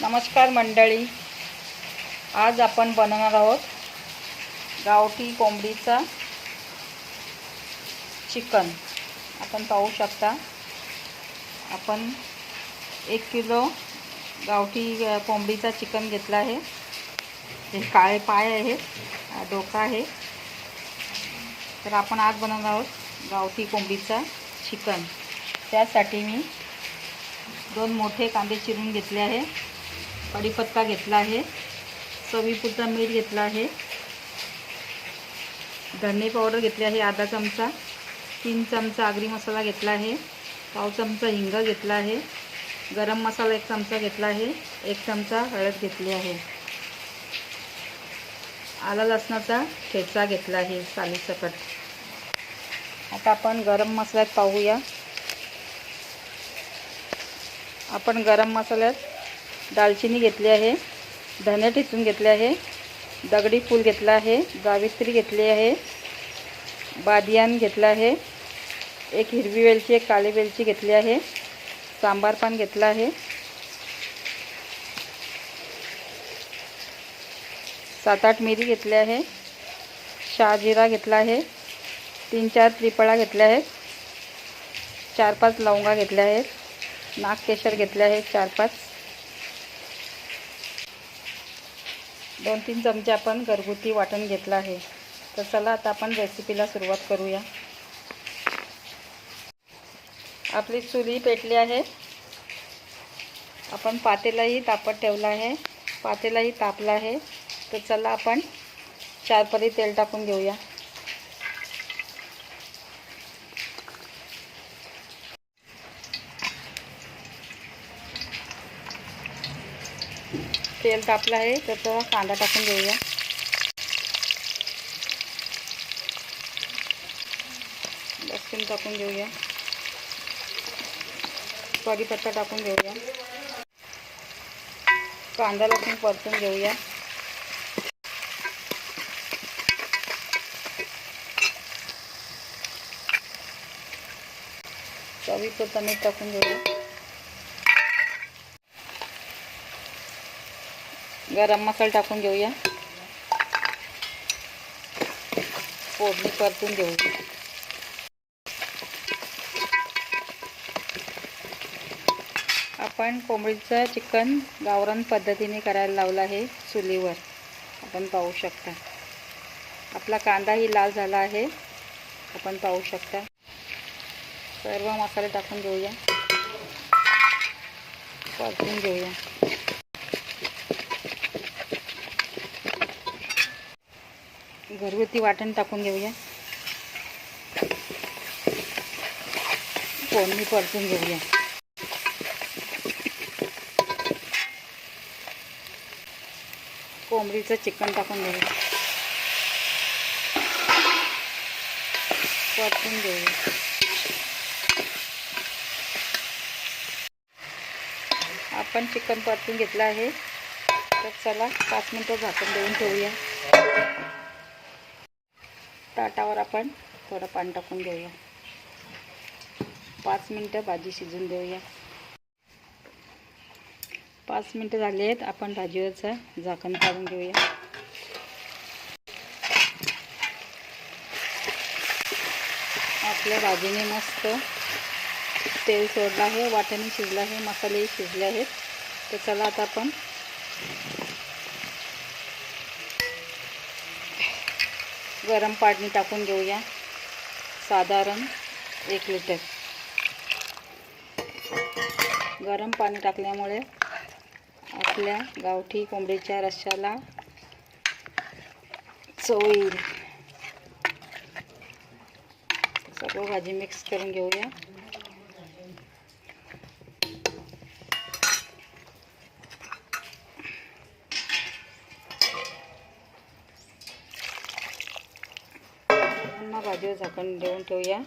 नमस्कार मंडळी. आज आपण बनवणार आहोत गावठी कोंबडीचा चिकन. आपण पाहू शकता. आपण एक किलो गावठी कोंबडीचा चिकन घेतला आहे. हे काळे पाय आहेत डोका आहे. तर आपण आज बनवणार आहोत गावठी कोंबडीचा चिकन. त्यासाठी मी दोन मोठे कांदे चिरून घेतले आहे. कढीपत्ता घेतला आहे. चवीपुरता मीठ घेतला आहे. धने पावडर घेतली आहे आधा चमचा. तीन चमचा आगरी मसाला घेतला आहे. पाव चमचा हिंग घेतला आहे. गरम मसाला एक चमचा घेतला आहे. एक चमचा हळद घेतली आहे. आला लसणाचा ठेचा घेतला आहे सालीसकट आता आपण गरम मसाल्यात पाहूया. आपण गरम मसाल्यात दालचिनी घेतली आहे धने ठेचून घेतले आहे दगडी फूल घेतला आहे जावित्री घेतली आहे बादियान घेतलं आहे एक हिरवी वेलची एक काळी वेलची घेतली आहे सांबार पान घेतलं आहे सात आठ मिरी घेतली आहे शहाजिरा घेतला आहे तीन चार त्रिपळा घेतल्या आहेत चार पाच लवंगा घेतल्या आहेत नागकेशर घेतले आहेत चार पाच दोन तीन चमचे आपण घरगुती वाटण घेतलं आहे. तर चला आता आपण रेसिपीला सुरुवात करूया. आपली चुली पेटली आहे. आपण पातेलाही तापत ठेवला आहे. पातेलाही तापला आहे. तर चला आपण चार परी तेल टाकून घेऊया. तेल तापलं आहे तर तो कांदा टाकून घेऊया. लसूण टाकून घेऊया. कढीपत्ता टाकून घेऊया. कांदा लसूण परतून घेऊया. चवीपुरतं मीठ टाकून घेऊया. गरम मसाला टाकून घेऊया. फोडणी परतून घेऊ. आपण कोंबडीचं चिकन गावरान पद्धतीने करायला लावलं आहे चुलीवर. आपण पाहू शकता. आपला कांदाही लाल झाला आहे. आपण पाहू शकता. सर्व मसाले टाकून घेऊया. परतून घेऊया. घरगुती वाटण टाकून घेऊया. फोडणी परतून घेऊया. कोंबडीचं चिकन टाकून घेऊया. परतून घेऊया. आपण चिकन परतून घेतलं आहे. तर चला पाच मिनटं झाकण देऊन ठेवूया. ताटावर आपण थोडं पाणी टाकून घेऊया. पाच मिनटं भाजी शिजून देऊया. पाच मिनटं झाली आहेत आपण भाजीवरचं झाकण काढून घेऊया. आपल्या भाजीने मस्त तेल सोडलं आहे वाटणी शिजलं आहे मसालेही शिजले आहेत. तर चला आता आपण गरम पाणी टाकून घेऊया. साधारण एक लिटर. गरम पाणी टाकल्यामुळे आपल्या गावठी कोंबडीच्या रश्श्याला चव येईल. सर्व भाजी मिक्स करून घेऊया. पुन्हा भाजीवर झाकण देऊन ठेवूया.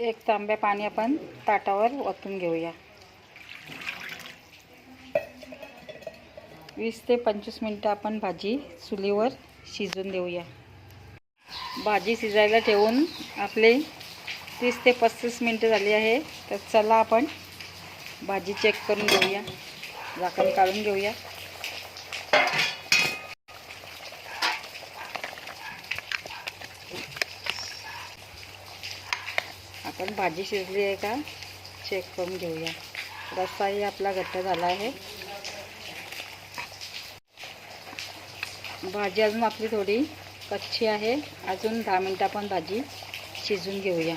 एक तांब्या पाणी आपण ताटावर ओतून घेऊया. वीस ते पंचवीस मिनटं आपण भाजी चुलीवर शिजून देऊया. भाजी शिजायला ठेवून आपले तीस ते पस्तीस मिनटं झाली आहे तर चला आपण भाजी चेक करून घेऊया. झाकण काढून घेऊया. आपण भाजी शिजली आहे का? चेक करून घेऊया. रस्साही आपला घट्ट झाला आहे. भाजी अजून आपली थोडी कच्ची आहे. अजून दहा मिनटं आपण भाजी शिजून घेऊया.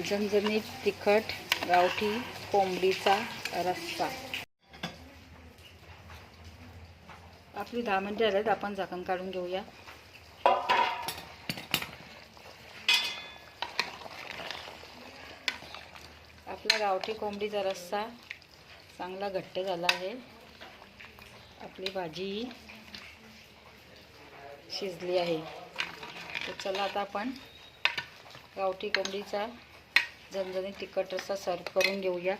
झणझणीत तिखट गावठी कोंबडीचा रस्सा. आपली दहा मिनटं झालेत आपण झाकण काढून घेऊया. आपला गावठी कोंबडीचा रस्सा चांगला घट्ट झाला आहे. आपली भाजी शिजली आहे. तर चला आता आपण गावठी कोंबडीचा झणझणीत तिखट रस्सा सर्व करून घेऊया.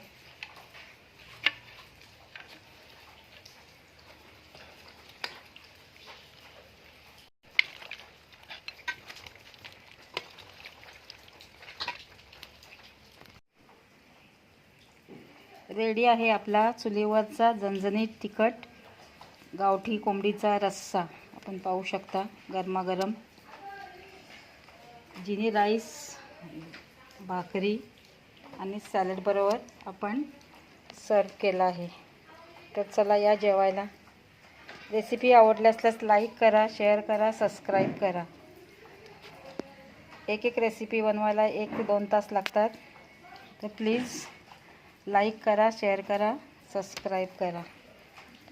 रेडी आहे आपला चुलीवरचा झणझणीत तिखट गावठी कोंबडीचा रस्सा. आपण पाहू शकता गरमागरम. जिनी राईस भाकरी आणि सॅलडबरोबर आपण सर्व केला आहे. तर चला या जेवायला. रेसिपी आवडली असल्यास लाईक करा शेअर करा सबस्क्राईब करा. एक एक रेसिपी बनवायला एक ते दोन तास लागतात. तर प्लीज लाईक करा शेअर करा सबस्क्राईब करा.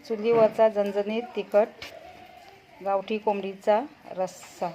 चुलीवरचा झणझणीत तिखट गावठी कोंबडीचा रस्सा.